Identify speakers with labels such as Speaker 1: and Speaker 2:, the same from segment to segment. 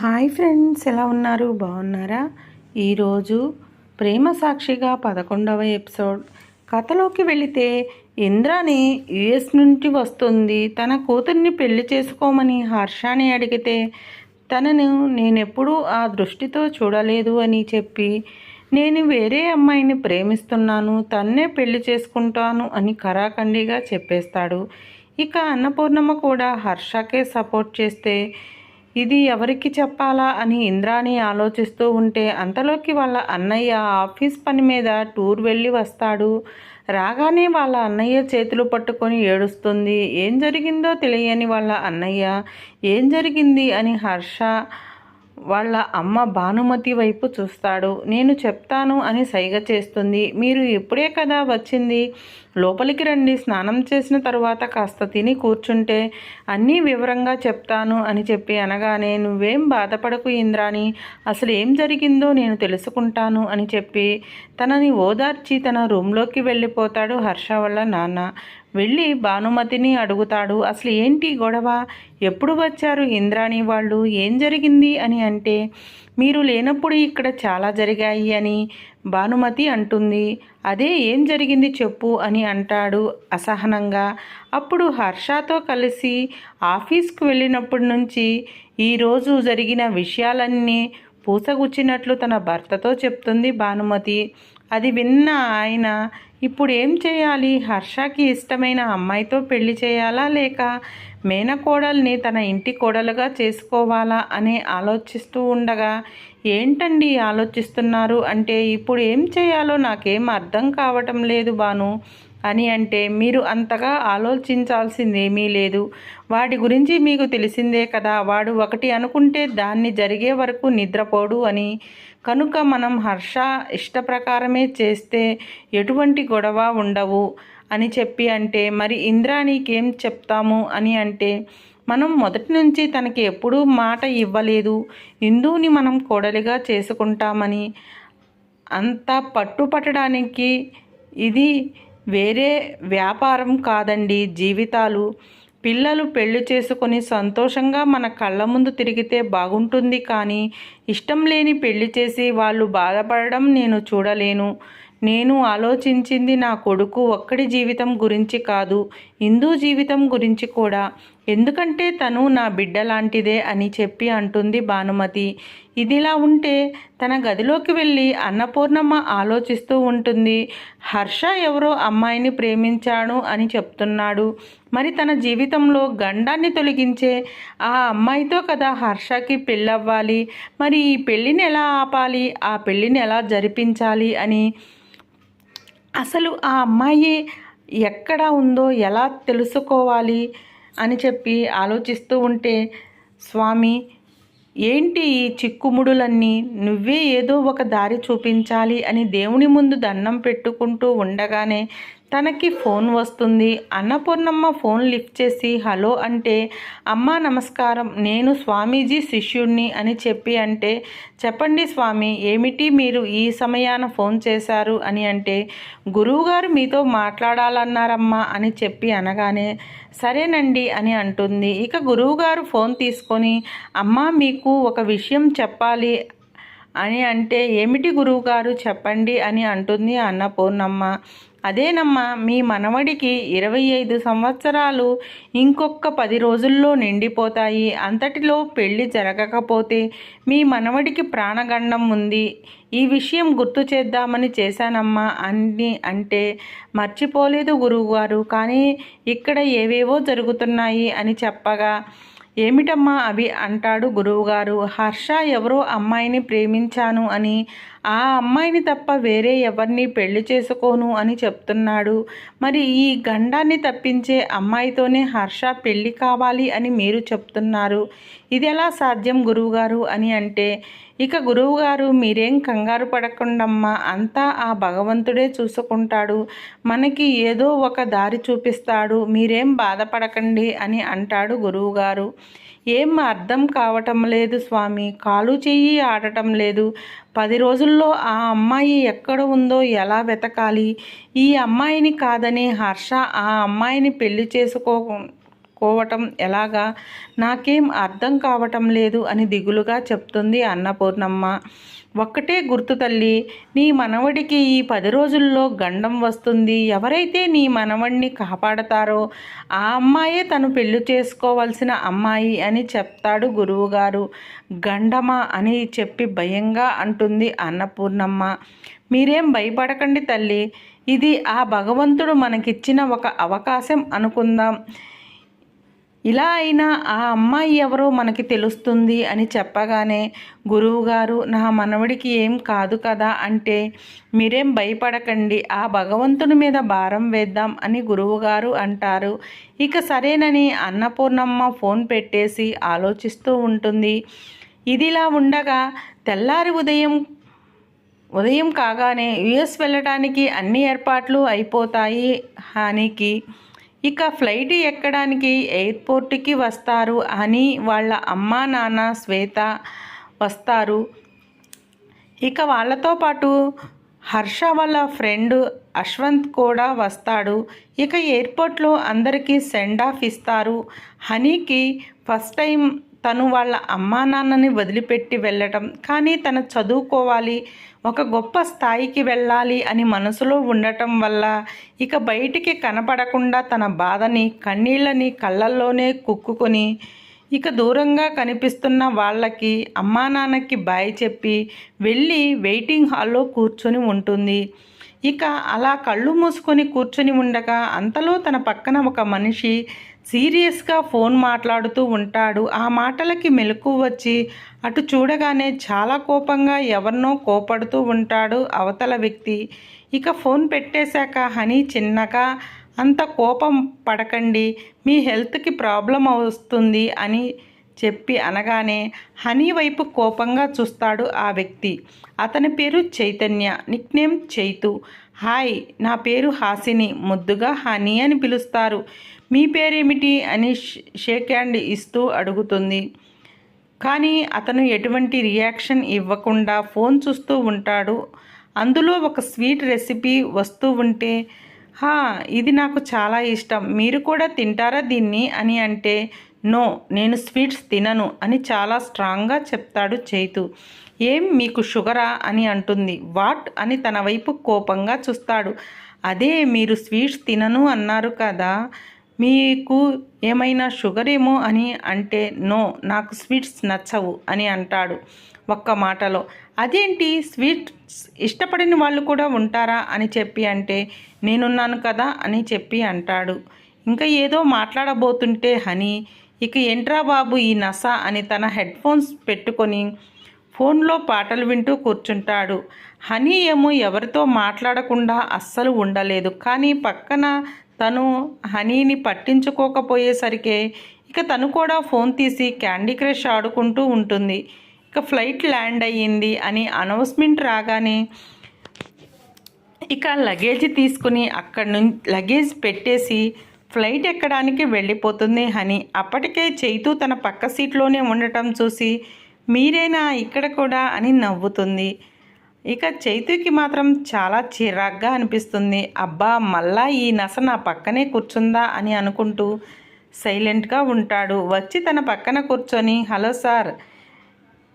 Speaker 1: Hi friends ఎలా ఉన్నారు? బాగున్నారా? ఈరోజు ప్రేమ సాక్షిగా పదకొండవ ఎపిసోడ్. కథలోకి వెళితే ఇంద్రాని యుఎస్ నుంచి వస్తుంది. తన కూతుర్ని పెళ్ళి చేసుకోమని హర్షాని అడిగితే తనను నేనెప్పుడూ ఆ దృష్టితో చూడలేదు అని చెప్పి నేను వేరే అమ్మాయిని ప్రేమిస్తున్నాను తన్నే పెళ్ళి చేసుకుంటాను అని కరాఖండిగా చెప్పేస్తాడు. ఇక అన్నపూర్ణమ్మ కూడా హర్షకే సపోర్ట్ చేస్తే ఇది ఎవరికి చెప్పాలా అని ఇంద్రాణి ఆలోచిస్తూ ఉంటే అంతలోకి వాళ్ళ అన్నయ్య ఆఫీస్ పని మీద టూర్ వెళ్ళి వస్తాడు. రాగానే వాళ్ళ అన్నయ్య చేతులు పట్టుకొని ఏడుస్తుంది. ఏం జరిగిందో తెలియని వాళ్ళ అన్నయ్య ఏం జరిగింది? అని హర్ష వాళ్ళ అమ్మ భానుమతి వైపు చూస్తాడు. నేను చెప్తాను అని సైగ చేస్తుంది. మీరు ఇప్పుడే కదా వచ్చింది. లోపలికి రండి. స్నానం చేసిన తర్వాత కాస్త తిని కూర్చుంటే అన్నీ వివరంగా చెప్తాను అని చెప్పి అనగానే నువ్వేం బాధపడకు ఇంద్రాని అసలు ఏం జరిగిందో నేను తెలుసుకుంటాను అని చెప్పి తనని ఓదార్చి తన రూమ్లోకి వెళ్ళిపోతాడు హర్ష వల్ల నాన్న. వెళ్ళి భానుమతిని అడుగుతాడు అసలు ఏంటి గొడవ? ఎప్పుడు వచ్చారు ఇంద్రాణి వాళ్ళు? ఏం జరిగింది? అని అంటే మీరు లేనప్పుడు ఇక్కడ చాలా జరిగాయి అని భానుమతి అంటుంది. అదే ఏం జరిగింది చెప్పు అని అంటాడు అసహనంగా. అప్పుడు హర్షతో కలిసి ఆఫీస్కు వెళ్ళినప్పటి నుంచి ఈరోజు జరిగిన విషయాలన్నీ పూసగుచ్చినట్లు తన భర్తతో చెప్తుంది భానుమతి. అది విన్న ఆయన ఇప్పుడు ఏం చేయాలి? హర్షకి ఇష్టమైన అమ్మాయితో పెళ్ళి చేయాలా లేక మేనకోడల్ని తన ఇంటి కోడలుగా చేసుకోవాలా అని ఆలోచిస్తూ ఉండగా ఏంటండి ఆలోచిస్తున్నారు? అంటే ఇప్పుడు ఏం చేయాలో నాకేం అర్థం కావటం లేదు బాను అని అంటే మీరు అంతగా ఆలోచించాల్సిందేమీ లేదు. వాటి గురించి మీకు తెలిసిందే కదా వాడు ఒకటి అనుకుంటే దాన్ని జరిగే వరకు నిద్రపోడు అని కనుక మనం హర్ష ఇష్టప్రకారమే చేస్తే ఎటువంటి గొడవ ఉండవు అని చెప్పి అంటే మరి ఇంద్రాణికేం చెప్తాము అని అంటే మనం మొదటి నుంచి తనకి ఎప్పుడూ మాట ఇవ్వలేదు. హిందువుని మనం కోడలిగా చేసుకుంటామని అంత పట్టుపట్టడానికి ఇది వేరే వ్యాపారం కాదండి జీవితాలు. పిల్లలు పెళ్ళి చేసుకొని సంతోషంగా మన కళ్ళ ముందు తిరిగితే బాగుంటుంది కానీ ఇష్టం లేని పెళ్ళి చేసి వాళ్ళు బాధపడడం నేను చూడలేను. నేను ఆలోచించింది నా కొడుకు ఒక్కడి జీవితం గురించి కాదు. హిందూ జీవితం గురించి కూడా. ఎందుకంటే తను నా బిడ్డ లాంటిదే అని చెప్పి అంటుంది భానుమతి. ఇదిలా ఉంటే తన గదిలోకి వెళ్ళి అన్నపూర్ణమ్మ ఆలోచిస్తూ ఉంటుంది. హర్ష ఎవరో అమ్మాయిని ప్రేమించాడు అని చెప్తున్నాడు. మరి తన జీవితంలో గండాన్ని తొలగించే ఆ అమ్మాయితో కదా హర్షకి పెళ్ళవ్వాలి. మరి ఈ పెళ్ళిని ఎలా ఆపాలి? ఆ పెళ్ళిని ఎలా జరిపించాలి అని. అసలు ఆ అమ్మాయి ఎక్కడ ఉందో ఎలా తెలుసుకోవాలి అని చెప్పి ఆలోచిస్తూ ఉంటే స్వామి ఏంటి ఈ చిక్కుముడులన్నీ? నువ్వే ఏదో ఒక దారి చూపించాలి అని దేవుని ముందు దండం పెట్టుకుంటూ ఉండగానే తనకి ఫోన్ వస్తుంది. అన్నపూర్ణమ్మ ఫోన్ లిఫ్ట్ చేసి హలో అంటే అమ్మ నమస్కారం. నేను స్వామీజీ శిష్యుణ్ణి అని చెప్పి అంటే చెప్పండి స్వామి ఏమిటి మీరు ఈ సమయాన ఫోన్ చేశారు? అని అంటే గురువుగారు మీతో మాట్లాడాలన్నారమ్మా అని చెప్పి అనగానే సరేనండి అని అంటుంది. ఇక గురువుగారు ఫోన్ తీసుకొని అమ్మ మీకు ఒక విషయం చెప్పాలి అని అంటే ఏమిటి గురువుగారు చెప్పండి అని అంటుంది అన్నపూర్ణమ్మ. అదేనమ్మా మీ మనవడికి ఇరవై ఐదు సంవత్సరాలు ఇంకొక పది రోజుల్లో నిండిపోతాయి. అంతటిలో పెళ్ళి జరగకపోతే మీ మనవడికి ప్రాణగండం ఉంది. ఈ విషయం గుర్తు చేద్దామని చేశానమ్మా అని అంటే. మర్చిపోలేదు గురువుగారు కానీ ఇక్కడ ఏవేవో జరుగుతున్నాయి అని చెప్పగా ఏమిటమ్మా అవి? అంటాడు గురువుగారు. హర్ష ఎవరో అమ్మాయిని ప్రేమించాను అని ఆ అమ్మాయిని తప్ప వేరే ఎవరిని పెళ్ళి చేసుకోను అని చెప్తున్నాడు. మరి ఈ గండాన్ని తప్పించే అమ్మాయితోనే హర్ష పెళ్ళి కావాలి అని మీరు చెప్తున్నారు. ఇది ఎలా సాధ్యం గురువుగారు అని అంటే ఇక గురువుగారు మీరేం కంగారు పడకుండమ్మా అంతా ఆ భగవంతుడే చూసుకుంటాడు. మనకి ఏదో ఒక దారి చూపిస్తాడు మీరేం బాధపడకండి అని అంటాడు గురువుగారు. ఏం అర్థం కావటం లేదు స్వామి. కాలు చెయ్యి ఆడటం లేదు. పది రోజుల్లో ఆ అమ్మాయి ఎక్కడ ఉందో ఎలా వెతకాలి? ఈ అమ్మాయిని కాదని హర్ష ఆ అమ్మాయిని పెళ్ళి చేసుకో చేసుకోవటం ఎలాగా? నాకేం అర్థం కావటం లేదు అని దిగులుగా చెప్తుంది అన్నపూర్ణమ్మ. ఒక్కటే గుర్తు తల్లి నీ మనవడికి ఈ పది రోజుల్లో గండం వస్తుంది. ఎవరైతే నీ మనవడిని కాపాడతారో ఆ అమ్మాయే తను పెళ్ళి చేసుకోవాల్సిన అమ్మాయి అని చెప్తాడు గురువుగారు. గండమా అని చెప్పి భయంగా అంటుంది అన్నపూర్ణమ్మ. మీరేం భయపడకండి తల్లి ఇది ఆ భగవంతుడు మనకిచ్చిన ఒక అవకాశం అనుకుందాం. ఇలా అయినా ఆ అమ్మాయి ఎవరో మనకి తెలుస్తుంది అని చెప్పగానే గురువుగారు నా మనవడికి ఏం కాదు కదా అంటే మీరేం భయపడకండి ఆ భగవంతుని మీద భారం వేద్దాం అని గురువుగారు అంటారు. ఇక సరేనని అన్నపూర్ణమ్మ ఫోన్ పెట్టేసి ఆలోచిస్తూ ఉంటుంది. ఇదిలా ఉండగా తెల్లారి ఉదయం ఉదయం కాగానే యుఎస్ వెళ్ళడానికి అన్ని ఏర్పాట్లు అయిపోతాయి. హానికి ఇక ఫ్లైట్ ఎక్కడానికి ఎయిర్పోర్ట్కి వస్తారు అని వాళ్ళ అమ్మా నాన్న శ్వేత వస్తారు. ఇక వాళ్ళతో పాటు హర్ష వాళ్ళ ఫ్రెండ్ అశ్వంత్ కూడా వస్తాడు. ఇక ఎయిర్పోర్ట్లో అందరికీ సెండ్ ఆఫ్ ఇస్తారు. హనీకి ఫస్ట్ టైం తను వాళ్ళ అమ్మా నాన్నని వదిలిపెట్టి వెళ్ళటం కానీ తను చదువుకోవాలి ఒక గొప్ప స్థాయికి వెళ్ళాలి అని మనసులో ఉండటం వల్ల ఇక బయటికి కనపడకుండా తన బాధని కన్నీళ్ళని కళ్ళల్లోనే కుక్కుకొని ఇక దూరంగా కనిపిస్తున్న వాళ్ళకి అమ్మా నాన్నకి బాయ్ చెప్పి వెళ్ళి వెయిటింగ్ హాల్లో కూర్చొని ఉంటుంది. ఇక అలా కళ్ళు మూసుకొని కూర్చొని ఉండగా అంతలో తన పక్కన ఒక మనిషి సీరియస్గా ఫోన్ మాట్లాడుతూ ఉంటాడు. ఆ మాటలకి మెలకు వచ్చి అటు చూడగానే చాలా కోపంగా ఎవరినో కోపడుతూ ఉంటాడు అవతల వ్యక్తి. ఇక ఫోన్ పెట్టేశాక హనీ చిన్నగా అంత కోపం పడకండి. మీ హెల్త్కి ప్రాబ్లం వస్తుంది అని చెప్పి అనగానే హనీ వైపు కోపంగా చూస్తాడు ఆ వ్యక్తి. అతని పేరు చైతన్య నిక్నేమ్ చైతు. హాయ్ నా పేరు హాసిని ముద్దుగా హనీ అని పిలుస్తారు. మీ పేరేమిటి అని షేక్ హ్యాండ్ ఇస్తూ అడుగుతుంది. కానీ అతను ఎటువంటి రియాక్షన్ ఇవ్వకుండా ఫోన్ చూస్తూ ఉంటాడు. అందులో ఒక స్వీట్ రెసిపీ వస్తూ ఉంటే హా ఇది నాకు చాలా ఇష్టం. మీరు కూడా తింటారా దీన్ని? అని అంటే నో నేను స్వీట్స్ తినను అని చాలా స్ట్రాంగ్గా చెప్తాడు చైతు. ఏం మీకు షుగరా అని అంటుంది. వాట్ అని తన వైపు కోపంగా చూస్తాడు. అదే మీరు స్వీట్స్ తినను అన్నారు కదా మీకు ఏమైనా షుగర్ ఏమో అని అంటే నో నాకు స్వీట్స్ నచ్చవు అని అంటాడు ఒక్క మాటలో. అదేంటి? స్వీట్స్ ఇష్టపడిన వాళ్ళు కూడా ఉంటారా అని చెప్పి అంటే నేనున్నాను కదా అని చెప్పి అంటాడు. ఇంకా ఏదో మాట్లాడబోతుంటే హనీ ఇక ఎంట్రా బాబు ఈ నస అని తన హెడ్ ఫోన్స్ పెట్టుకొని ఫోన్లో పాటలు వింటూ కూర్చుంటాడు. హనీ ఏమో ఎవరితో మాట్లాడకుండా అస్సలు ఉండలేదు. కానీ పక్కన తను హనీని పట్టించుకోకపోయేసరికి ఇక తను కూడా ఫోన్ తీసి క్యాండీ క్రష్ ఆడుకుంటూ ఉంటుంది. ఇక ఫ్లైట్ ల్యాండ్ అయ్యింది అని అనౌన్స్మెంట్ రాగానే ఇక లగేజ్ తీసుకుని అక్కడి నుంచి లగేజ్ పెట్టేసి ఫ్లైట్ ఎక్కడానికి వెళ్ళిపోతుంది హని. అప్పటికే చైతూ తన పక్క సీట్లోనే ఉండటం చూసి మీరేనా ఇక్కడ కూడా? అని నవ్వుతుంది. ఇక చైతుకి మాత్రం చాలా చిరాగ్గా అనిపిస్తుంది. అబ్బా మళ్ళా ఈ నస నా పక్కనే కూర్చుందా? అని అనుకుంటూ సైలెంట్గా ఉంటాడు. వచ్చి తన పక్కన కూర్చొని హలో సార్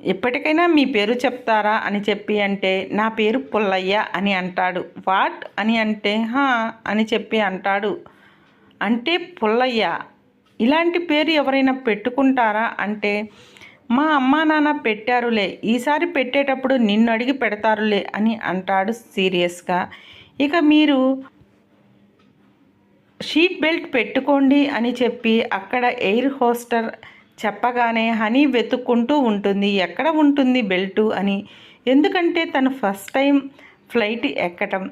Speaker 1: ఎప్పటికైనా మీ పేరు చెప్తారా? అని చెప్పి అంటే నా పేరు పుల్లయ్య అని అంటాడు. వాట్? అని అంటే హా అని చెప్పి అంటాడు. అంటే పుల్లయ్య. ఇలాంటి పేరు ఎవరైనా పెట్టుకుంటారా అంటే మా అమ్మా నాన్న పెట్టారులే ఈసారి పెట్టేటప్పుడు నిన్ను అడిగి పెడతారులే అని అంటాడు సీరియస్గా. ఇక మీరు షీట్ బెల్ట్ పెట్టుకోండి అని చెప్పి అక్కడ ఎయిర్ హోస్టర్ చెప్పగానే హనీ వెతుక్కుంటూ ఉంటుంది ఎక్కడ ఉంటుంది బెల్టు? అని. ఎందుకంటే తను ఫస్ట్ టైం ఫ్లైట్ ఎక్కటం.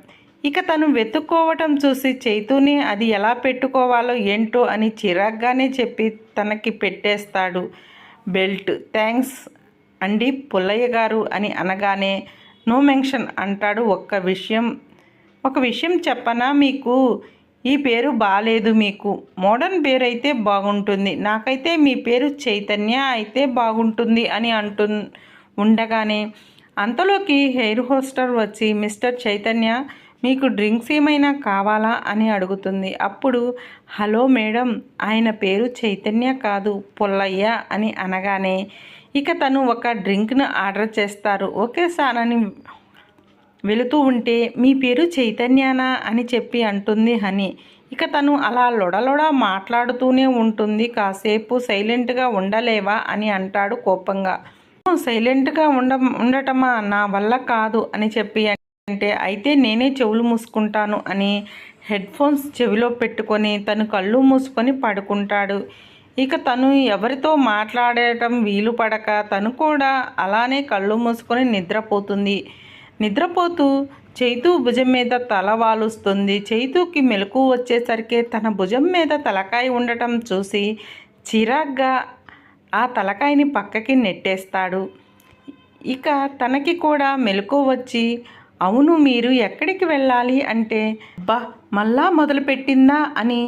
Speaker 1: ఇక తను వెతుక్కోవటం చూసి చైతూనే అది ఎలా పెట్టుకోవాలో ఏంటో అని చిరాగ్గానే చెప్పి తనకి పెట్టేస్తాడు. బెల్ట్ థ్యాంక్స్ అండి పుల్లయ్య గారు అని అనగానే నో మెన్షన్ అంటాడు ఒక్క విషయం. ఒక విషయం చెప్పనా మీకు? ఈ పేరు బాగాలేదు మీకు. మోడర్న్ పేరు అయితే బాగుంటుంది. నాకైతే మీ పేరు చైతన్య అయితే బాగుంటుంది అని అంటు ఉండగానే అంతలోకి హెయిర్ హోస్టర్ వచ్చి మిస్టర్ చైతన్య మీకు డ్రింక్స్ ఏమైనా కావాలా అని అడుగుతుంది. అప్పుడు హలో మేడం ఆయన పేరు చైతన్య కాదు పుల్లయ్య అని అనగానే ఇక తను ఒక డ్రింక్ను ఆర్డర్ చేస్తారు. ఓకే సార్ అని వెళుతూ ఉంటే మీ పేరు చైతన్యానా అని చెప్పి అంటుంది హని. ఇక తను అలా లొడలొడ మాట్లాడుతూనే ఉంటుంది. కాసేపు సైలెంట్గా ఉండలేవా అని అంటాడు కోపంగా. సైలెంట్గా ఉండ ఉండటమా? నా వల్ల కాదు అని చెప్పి అంటే అయితే నేనే చెవులు మూసుకుంటాను అని హెడ్ ఫోన్స్ చెవిలో పెట్టుకొని తను కళ్ళు మూసుకొని పడుకుంటాడు. ఇక తను ఎవరితో మాట్లాడటం వీలు పడక తను కూడా అలానే కళ్ళు మూసుకొని నిద్రపోతుంది. నిద్రపోతూ చైతు భుజం మీద తల వాలుస్తుంది. చైతుకి మెలకు వచ్చేసరికి తన భుజం మీద తలకాయ ఉండటం చూసి చిరాగ్గా ఆ తలకాయని పక్కకి నెట్టేస్తాడు. ఇక తనకి కూడా మెలకు వచ్చి అవును మీరు ఎక్కడికి వెళ్ళాలి అంటే బా మళ్ళా మొదలుపెట్టిందా అని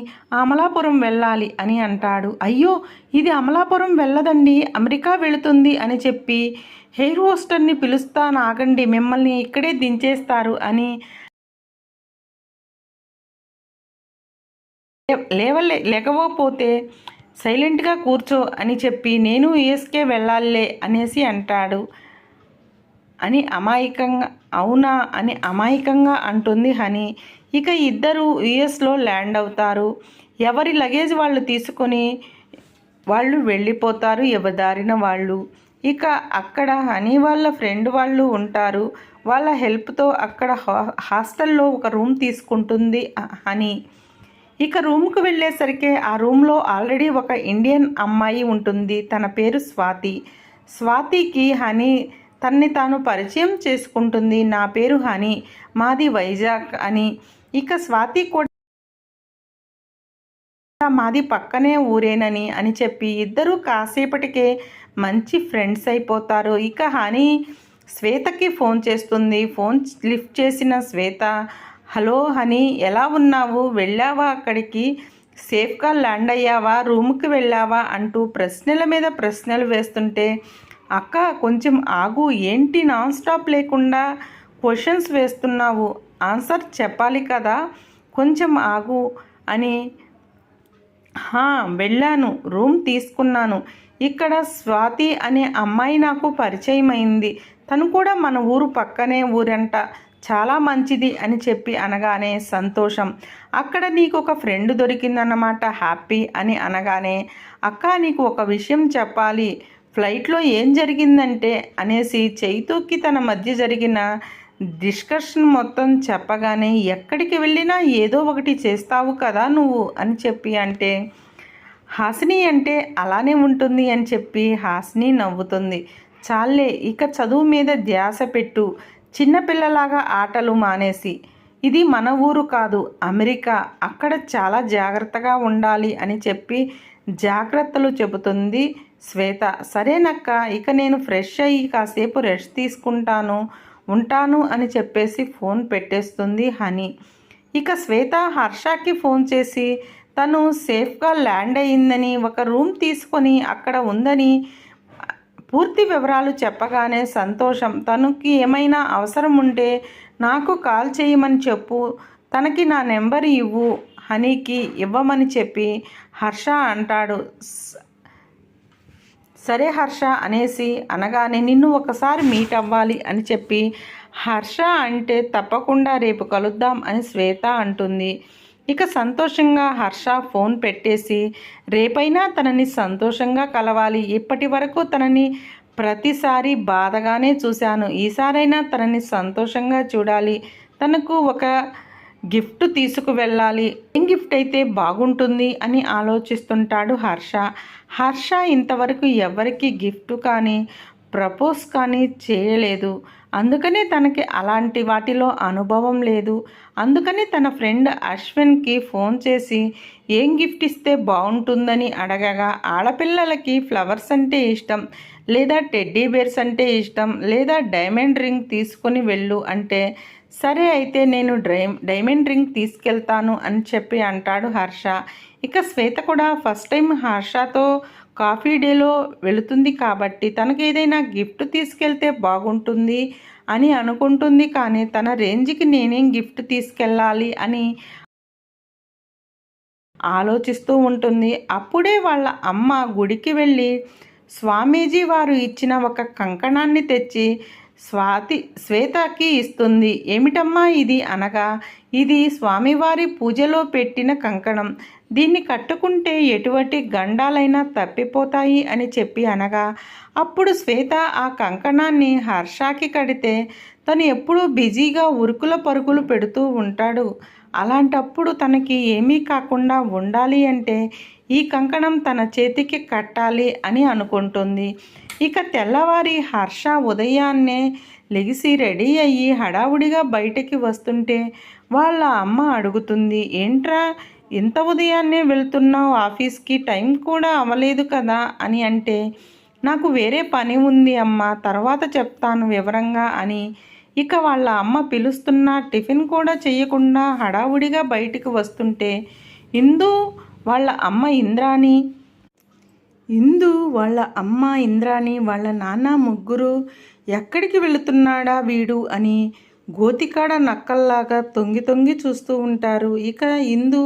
Speaker 1: అమలాపురం వెళ్ళాలి అని అంటాడు. అయ్యో ఇది అమలాపురం వెళ్ళదండి అమెరికా వెళుతుంది అని చెప్పి హెయిర్ హోస్టర్ని పిలుస్తాను ఆగండి మిమ్మల్ని ఇక్కడే దించేస్తారు అని లేవలే లేకపోతే సైలెంట్గా కూర్చో అని చెప్పి నేను యుఎస్కే వెళ్ళాలే అనేసి అంటాడు. అని అమాయకంగా అవునా అని అమాయకంగా అంటుంది హనీ. ఇక ఇద్దరు యుఎస్లో ల్యాండ్ అవుతారు. ఎవరి లగేజ్ వాళ్ళు తీసుకొని వాళ్ళు వెళ్ళిపోతారు ఎవదారిన వాళ్ళు. ఇక అక్కడ హనీ వాళ్ళ ఫ్రెండ్ వాళ్ళు ఉంటారు. వాళ్ళ హెల్ప్తో అక్కడ హాస్టల్లో ఒక రూమ్ తీసుకుంటుంది హనీ. ఇక రూమ్కు వెళ్ళేసరికి ఆ రూమ్లో ఆల్రెడీ ఒక ఇండియన్ అమ్మాయి ఉంటుంది. తన పేరు స్వాతి. స్వాతికి హనీ తన్ని తాను పరిచయం చేసుకుంటుంది. నా పేరు హనీ మాది వైజాగ్ అని. ఇక స్వాతి కూడా మాది పక్కనే ఊరేనని అని చెప్పి ఇద్దరూ కాసేపటికే మంచి ఫ్రెండ్స్ అయిపోతారు. ఇక హనీ శ్వేతకి ఫోన్ చేస్తుంది. ఫోన్ లిఫ్ట్ చేసిన శ్వేత హలో హనీ ఎలా ఉన్నావు? వెళ్ళావా అక్కడికి? సేఫ్గా ల్యాండ్ అయ్యావా? రూమ్కి వెళ్ళావా? అంటూ ప్రశ్నల మీద ప్రశ్నలు వేస్తుంటే అక్క కొంచెం ఆగు. ఏంటి నాన్ స్టాప్ లేకుండా క్వశ్చన్స్ వేస్తున్నావు? ఆన్సర్ చెప్పాలి కదా. కొంచెం ఆగు అని. వెళ్ళాను. రూమ్ తీసుకున్నాను. ఇక్కడ స్వాతి అనే అమ్మాయి నాకు పరిచయం అయింది. తను కూడా మన ఊరు పక్కనే ఊరంట. చాలా మంచిది అని చెప్పి అనగానే సంతోషం. అక్కడ నీకు ఒక ఫ్రెండ్ దొరికిందన్నమాట. హ్యాపీ అని అనగానే అక్క నీకు ఒక విషయం చెప్పాలి. ఫ్లైట్లో ఏం జరిగిందంటే అనేసి చైతూకి తన మధ్య జరిగిన డిస్కషన్ మొత్తం చెప్పగానే ఎక్కడికి వెళ్ళినా ఏదో ఒకటి చేస్తావు కదా నువ్వు అని చెప్పి అంటే హాసిని అంటే అలానే ఉంటుంది అని చెప్పి హాసిని నవ్వుతుంది. చాలే ఇక చదువు మీద ధ్యాస పెట్టు. చిన్నపిల్లలాగా ఆటలు మానేసి. ఇది మన ఊరు కాదు అమెరికా. అక్కడ చాలా జాగ్రత్తగా ఉండాలి అని చెప్పి జాగ్రత్తలు చెబుతుంది శ్వేత సరేనక్క ఇక నేను ఫ్రెష్ అయ్యి కాసేపు రెస్ట్ తీసుకుంటాను ఉంటాను అని చెప్పేసి ఫోన్ పెట్టేస్తుంది హనీ. ఇక శ్వేత హర్షకి ఫోన్ చేసి తను సేఫ్గా ల్యాండ్ అయ్యిందని ఒక రూమ్ తీసుకొని అక్కడ ఉందని పూర్తి వివరాలు చెప్పగానే సంతోషం. తనకి ఏమైనా అవసరం ఉంటే నాకు కాల్ చేయమని చెప్పు తనకి నా నెంబర్ ఇవ్వు హనీకి ఇవ్వమని చెప్పి హర్ష అంటాడు. సరే హర్ష అనేసి అనగానే నిన్ను ఒకసారి మీట్ అవ్వాలి అని చెప్పి హర్ష అంటే తప్పకుండా రేపు కలుద్దాం అని శ్వేత అంటుంది. ఇక సంతోషంగా హర్ష ఫోన్ పెట్టేసి రేపైనా తనని సంతోషంగా కలవాలి. ఇప్పటి వరకు తనని ప్రతిసారి బాధగానే చూశాను. ఈసారైనా తనని సంతోషంగా చూడాలి. తనకు ఒక గిఫ్ట్ తీసుకువెళ్ళాలి. ఏం గిఫ్ట్ అయితే బాగుంటుంది అని ఆలోచిస్తుంటాడు హర్ష. హర్ష ఇంతవరకు ఎవరికి గిఫ్ట్ కానీ ప్రపోజ్ కానీ చేయలేదు. అందుకనే తనకి అలాంటి వాటిలో అనుభవం లేదు. అందుకని తన ఫ్రెండ్ అశ్విన్కి ఫోన్ చేసి ఏం గిఫ్ట్ ఇస్తే బాగుంటుందని అడగగా. ఆడపిల్లలకి ఫ్లవర్స్ అంటే ఇష్టం లేదా టెడ్డీ బేర్స్ అంటే ఇష్టం లేదా డైమండ్ రింగ్ తీసుకొని వెళ్ళు అంటే సరే అయితే నేను డ్రై డైమండ్ రింగ్ తీసుకెళ్తాను అని చెప్పి అంటాడు హర్ష. ఇక శ్వేత కూడా ఫస్ట్ టైం హర్షతో కాఫీ డేలో వెళుతుంది కాబట్టి తనకు ఏదైనా గిఫ్ట్ తీసుకెళ్తే బాగుంటుంది అని అనుకుంటుంది కానీ తన రేంజ్కి నేనేం గిఫ్ట్ తీసుకెళ్ళాలి అని ఆలోచిస్తూ ఉంటుంది. అప్పుడే వాళ్ళ అమ్మ గుడికి వెళ్ళి స్వామీజీ వారు ఇచ్చిన ఒక కంకణాన్ని తెచ్చి స్వాతి శ్వేతకి ఇస్తుంది. ఏమిటమ్మా ఇది అనగా? ఇది స్వామివారి పూజలో పెట్టిన కంకణం. దీన్ని కట్టుకుంటే ఎటువంటి గండాలైనా తప్పిపోతాయి అని చెప్పి అనగా? అప్పుడు శ్వేత ఆ కంకణాన్ని హర్షాకి కడితే తను ఎప్పుడూ బిజీగా ఉరుకుల పరుగులు పెడుతూ ఉంటాడు. అలాంటప్పుడు తనకి ఏమీ కాకుండా ఉండాలి అంటే ఈ కంకణం తన చేతికి కట్టాలి అని అనుకుంటుంది. ఇక తెల్లవారి హర్ష ఉదయాన్నే లెగిసి రెడీ అయ్యి హడావుడిగా బయటికి వస్తుంటే వాళ్ళ అమ్మ అడుగుతుంది ఏంట్రా ఇంత ఉదయాన్నే వెళ్తున్నావు ఆఫీస్కి టైం కూడా అవ్వలేదు కదా? అని అంటే నాకు వేరే పని ఉంది అమ్మ తర్వాత చెప్తాను వివరంగా అని. ఇక వాళ్ళ అమ్మ పిలుస్తున్న టిఫిన్ కూడా చేయకుండా హడావుడిగా బయటికి వస్తుంటే ఇందు వాళ్ళ అమ్మ ఇంద్రాణి ఇందు వాళ్ళ అమ్మ ఇంద్రాణి వాళ్ళ నాన్న ముగ్గురు ఎక్కడికి వెళుతున్నాడా వీడు అని గోతికాడ నక్కల్లాగా తొంగి తొంగి చూస్తూ ఉంటారు. ఇక ఇందు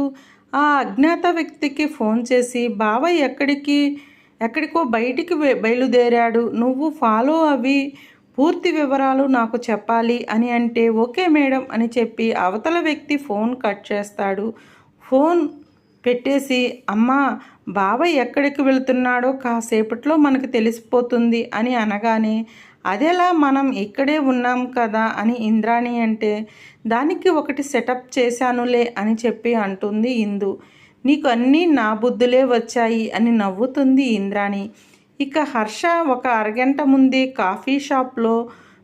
Speaker 1: ఆ అజ్ఞాత వ్యక్తికి ఫోన్ చేసి బాబాయ్ ఎక్కడికి ఎక్కడికో బయటికి బయలుదేరాడు. నువ్వు ఫాలో అవి పూర్తి వివరాలు నాకు చెప్పాలి అని అంటే ఓకే మేడం అని చెప్పి అవతల వ్యక్తి ఫోన్ కట్ చేస్తాడు. ఫోన్ పెట్టేసి అమ్మా బాబాయ్ ఎక్కడికి వెళుతున్నాడో కాసేపట్లో మనకు తెలిసిపోతుంది అని అనగానే అదేలా మనం ఇక్కడే ఉన్నాం కదా అని ఇంద్రాణి అంటే దానికి ఒకటి సెటప్ చేశానులే అని చెప్పి అంటుంది ఇందు. నీకు అన్నీ నా బుద్ధులే వచ్చాయి అని నవ్వుతుంది ఇంద్రాణి. ఇక హర్ష ఒక అరగంట ముందే కాఫీ షాప్లో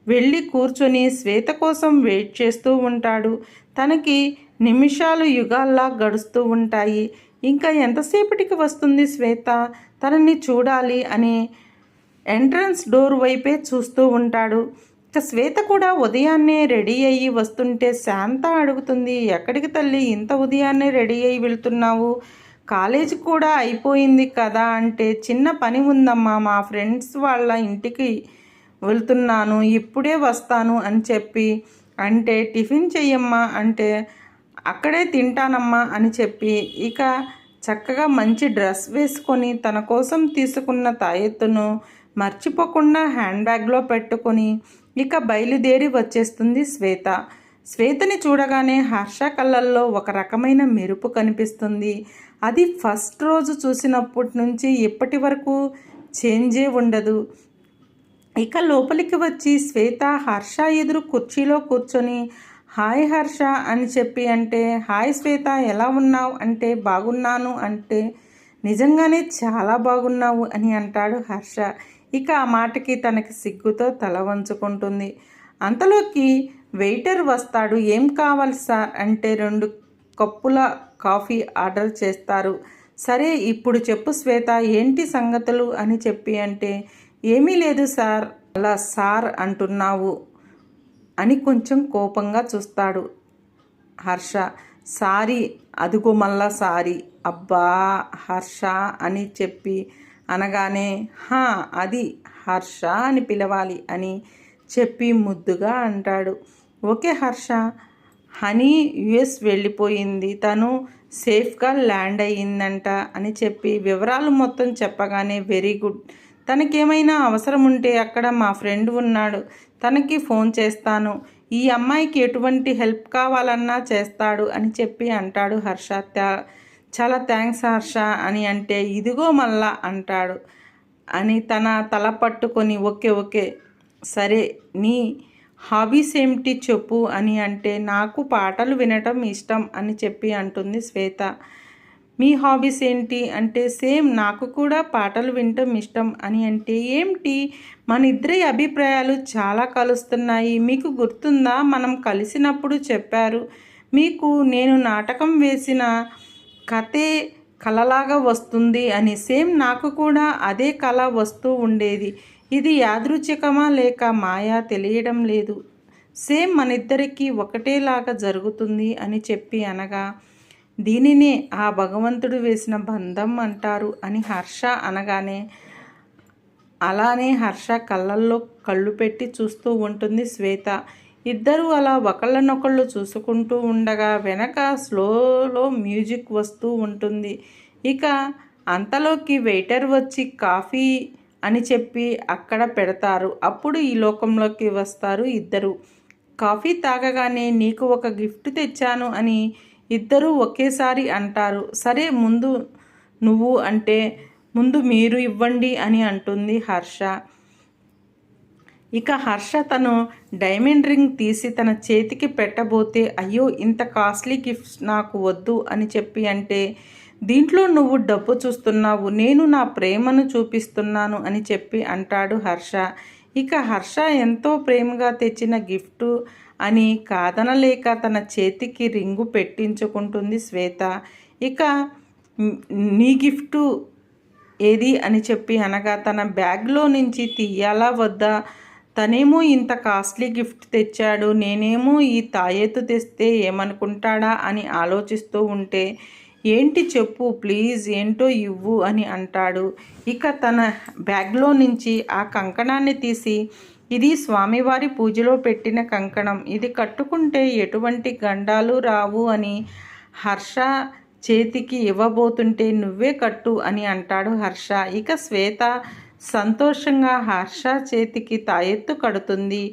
Speaker 1: వెళ్ళి కూర్చొని శ్వేత కోసం వెయిట్ చేస్తూ ఉంటాడు. తనకి నిమిషాలు యుగాల్లా గడుస్తూ ఉంటాయి. ఇంకా ఎంతసేపటికి వస్తుంది శ్వేత? తనని చూడాలి అని ఎంట్రన్స్ డోర్ వైపే చూస్తూ ఉంటాడు. ఇక శ్వేత కూడా ఉదయాన్నే రెడీ అయ్యి వస్తుంటే శాంత అడుగుతుంది ఎక్కడికి తల్లి? ఇంత ఉదయాన్నే రెడీ అయ్యి వెళ్తున్నావు? కాలేజీ కూడా అయిపోయింది కదా అంటే చిన్న పని ఉందమ్మా మా ఫ్రెండ్స్ వాళ్ళ ఇంటికి వెళ్తున్నాను ఇప్పుడే వస్తాను అని చెప్పి అంటే టిఫిన్ చెయ్యమ్మా అంటే అక్కడే తింటానమ్మా అని చెప్పి ఇక చక్కగా మంచి డ్రెస్ వేసుకొని తన కోసం తీసుకున్న తాయెత్తును మర్చిపోకుండా హ్యాండ్ బ్యాగ్లో పెట్టుకొని ఇక బయలుదేరి వచ్చేస్తుంది శ్వేత. శ్వేతని చూడగానే హర్ష కళ్ళల్లో ఒక రకమైన మెరుపు కనిపిస్తుంది. అది ఫస్ట్ రోజు చూసినప్పటి నుంచి ఇప్పటి వరకు చేంజే ఉండదు. ఇక లోపలికి వచ్చి శ్వేత హర్ష ఎదురు కుర్చీలో కూర్చొని హాయ్ హర్ష అని చెప్పి అంటే హాయ్ శ్వేత ఎలా ఉన్నావు? అంటే బాగున్నాను. అంటే నిజంగానే చాలా బాగున్నావు అని అంటాడు హర్ష. ఇక ఆ మాటకి తనకి సిగ్గుతో తల వంచుకుంటుంది. అంతలోకి వెయిటర్ వస్తాడు. ఏం కావాలి సార్? అంటే రెండు కప్పుల కాఫీ ఆర్డర్ చేస్తారు. సరే ఇప్పుడు చెప్పు శ్వేత ఏంటి సంగతులు? అని చెప్పి అంటే ఏమీ లేదు సార్ అలా సార్ అంటున్నావు. అని కొంచెం కోపంగా చూస్తాడు హర్ష. సారీ అదుగు మళ్ళా సారీ. అబ్బా హర్ష అని చెప్పి అనగానే హా అది హర్ష అని పిలవాలి అని చెప్పి ముద్దుగా అంటాడు. ఓకే హర్ష. హనీ యుఎస్ వెళ్ళిపోయింది. తను సేఫ్గా ల్యాండ్ అయ్యిందంట అని చెప్పి వివరాలు మొత్తం చెప్పగానే వెరీ గుడ్. తనకేమైనా అవసరం ఉంటే అక్కడ మా ఫ్రెండ్ ఉన్నాడు. తనకి ఫోన్ చేస్తాను. ఈ అమ్మాయికి ఎటువంటి హెల్ప్ కావాలన్నా చేస్తాడు అని చెప్పి అంటాడు హర్ష. చాలా థ్యాంక్స్ హర్ష అని అంటే ఇదిగో మళ్ళా అంటాడు అని తన తల పట్టుకొని ఓకే ఓకే సరే నీ హాబీస్ ఏమిటి చెప్పు అని అంటే నాకు పాటలు వినటం ఇష్టం అని చెప్పి అంటుంది శ్వేత. మీ హాబీస్ ఏంటి? అంటే సేమ్ నాకు కూడా పాటలు వినటం ఇష్టం. అని అంటే ఏమిటి? మన ఇద్దరి అభిప్రాయాలు చాలా కలుస్తున్నాయి. మీకు గుర్తుందా? మనం కలిసినప్పుడు చెప్పారు. మీకు నేను నాటకం వేసిన కథే కలలాగా వస్తుంది అని సేమ్ నాకు కూడా అదే కళ వస్తూ ఉండేది. ఇది యాదృచ్ఛికమా లేక మాయా తెలియడం లేదు. సేమ్ మన ఇద్దరికీ ఒకటేలాగా జరుగుతుంది అని చెప్పి అనగా దీనినే ఆ భగవంతుడు వేసిన బంధం అంటారు అని హర్ష అనగానే అలానే హర్ష కళ్ళల్లో కళ్ళు పెట్టి చూస్తూ ఉంటుంది శ్వేత. ఇద్దరూ అలా ఒకళ్ళనొకళ్ళు చూసుకుంటూ ఉండగా వెనక స్లోలో మ్యూజిక్ వస్తూ ఉంటుంది. ఇక అంతలోకి వెయిటర్ వచ్చి కాఫీ అని చెప్పి అక్కడ పెడతారు. అప్పుడు ఈ లోకంలోకి వస్తారు ఇద్దరు. కాఫీ తాగగానే నీకు ఒక గిఫ్ట్ తెచ్చాను అని ఇద్దరూ ఒకేసారి అంటారు సరే ముందు నువ్వు అంటే ముందు మీరు ఇవ్వండి అని అంటుంది హర్ష. ఇక హర్ష తను డైమండ్ రింగ్ తీసి తన చేతికి పెట్టబోతే అయ్యో ఇంత కాస్ట్లీ గిఫ్ట్స్ నాకు వద్దు అని చెప్పి అంటే దీంట్లో నువ్వు డబ్బు చూస్తున్నావు నేను నా ప్రేమను చూపిస్తున్నాను అని చెప్పి అంటాడు హర్ష. ఇక హర్ష ఎంతో ప్రేమగా తెచ్చిన గిఫ్ట్ అని కాదనలేక తన చేతికి రింగు పెట్టించుకుంటుంది శ్వేత. ఇక నీ గిఫ్టు ఏది అని చెప్పి అనగా తన బ్యాగ్లో నుంచి తీయాలా వద్దా తనేమో ఇంత కాస్ట్లీ గిఫ్ట్ తెచ్చాడు నేనేమో ఈ తాయెత్తు తెస్తే ఏమనుకుంటాడా అని ఆలోచిస్తూ ఉంటే ఏంటి చెప్పు ప్లీజ్ ఏంటో ఇవ్వు అని అంటాడు. ఇక తన బ్యాగ్లో నుంచి ఆ కంకణాన్ని తీసి ఇది స్వామివారి పూజలో పెట్టిన కంకణం. ఇది కట్టుకుంటే ఎటువంటి గండాలు రావు అని హర్ష చేతికి ఇవ్వబోతుంటే నువ్వే కట్టు అని అంటాడు హర్ష. ఇక శ్వేత సంతోషంగా హర్ష చేతికి తాయెత్తు కడుతుంది.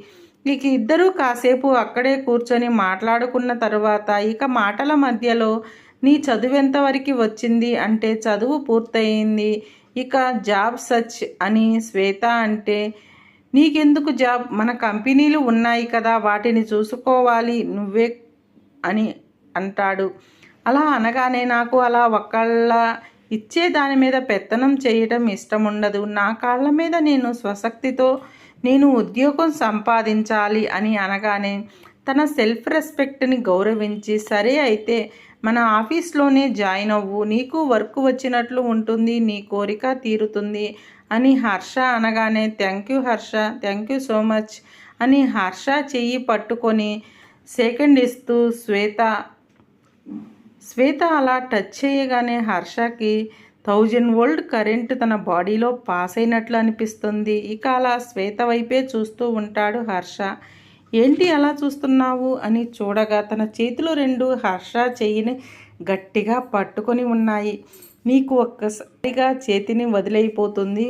Speaker 1: ఇక ఇద్దరూ కాసేపు అక్కడే కూర్చొని మాట్లాడుకున్న తరువాత ఇక మాటల మధ్యలో నీ చదువు ఎంతవరకు వచ్చింది? అంటే చదువు పూర్తయింది. ఇక జాబ్ సచ్ అని శ్వేత అంటే నీకెందుకు జాబ్? మన కంపెనీలు ఉన్నాయి కదా వాటిని చూసుకోవాలి నువ్వే అని అంటాడు. అలా అనగానే నాకు అలా ఒకళ్ళ ఇచ్చే దాని మీద పెత్తనం చేయటం ఇష్టం ఉండదు నా కాళ్ళ మీద నేను స్వశక్తితో నేను ఉద్యోగం సంపాదించాలి అని అనగానే తన సెల్ఫ్ రెస్పెక్ట్ని గౌరవించి సరే అయితే మన ఆఫీస్లోనే జాయిన్ అవ్వు. నీకు వర్క్ వచ్చినట్లు ఉంటుంది నీ కోరిక తీరుతుంది. అని హర్ష అనగానే thank you Harsha thank you so much అని హర్ష చెయ్యి పట్టుకొని సెకండ్ ఇస్తూ శ్వేత శ్వేత అలా టచ్ చేయగానే హర్షకి థౌజండ్ వోల్డ్ కరెంట్ తన బాడీలో పాస్ అయినట్లు అనిపిస్తుంది. ఇక అలా శ్వేత వైపే చూస్తూ ఉంటాడు హర్ష. ఏంటి అలా చూస్తున్నావు? అని చూడగా తన చేతిలో రెండు హర్ష చెయ్యిని గట్టిగా పట్టుకొని ఉన్నాయి. నీకు ఒక్కసారిగా చేతిని వదిలైపోతుంది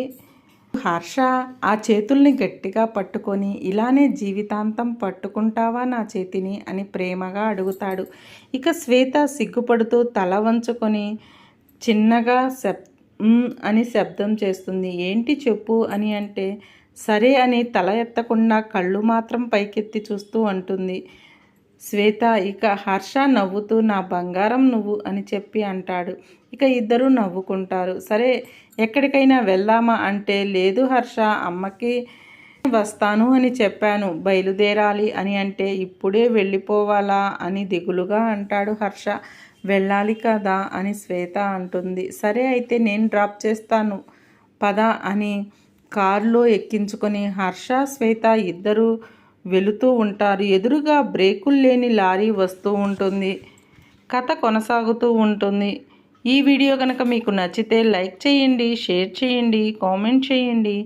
Speaker 1: హర్ష ఆ చేతుల్ని గట్టిగా పట్టుకొని ఇలానే జీవితాంతం పట్టుకుంటావా నా చేతిని? అని ప్రేమగా అడుగుతాడు. ఇక శ్వేత సిగ్గుపడుతూ తల వంచుకొని చిన్నగా శబ్ అని శబ్దం చేస్తుంది. ఏంటి చెప్పు అని అంటే సరే అని తల ఎత్తకుండా కళ్ళు మాత్రం పైకెత్తి చూస్తూ అంటుంది. శ్వేత ఇక హర్ష నవ్వుతూ నా బంగారం నువ్వు అని చెప్పి అంటాడు. ఇక ఇద్దరూ నవ్వుకుంటారు. సరే ఎక్కడికైనా వెళ్దామా? అంటే లేదు హర్ష అమ్మకి వస్తాను అని చెప్పాను. బయలుదేరాలి అని అంటే ఇప్పుడే వెళ్ళిపోవాలా అని దిగులుగా అంటాడు హర్ష. వెళ్ళాలి కదా అని శ్వేత అంటుంది. సరే అయితే నేను డ్రాప్ చేస్తాను. పద అని కారులో ఎక్కించుకొని హర్ష శ్వేత ఇద్దరు వెళుతూ ఉంటారు. ఎదురుగా బ్రేకులు లేని లారీ వస్తూ ఉంటుంది. కథ కొనసాగుతూ ఉంటుంది. ఈ వీడియో కనుక మీకు నచ్చితే లైక్ చేయండి షేర్ చేయండి కామెంట్ చేయండి.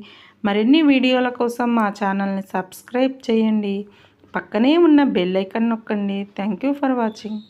Speaker 1: మరిన్ని వీడియోల కోసం మా ఛానల్ని సబ్స్క్రైబ్ చేయండి. పక్కనే ఉన్న బెల్ ఐకన్ నొక్కండి. Thank you for watching.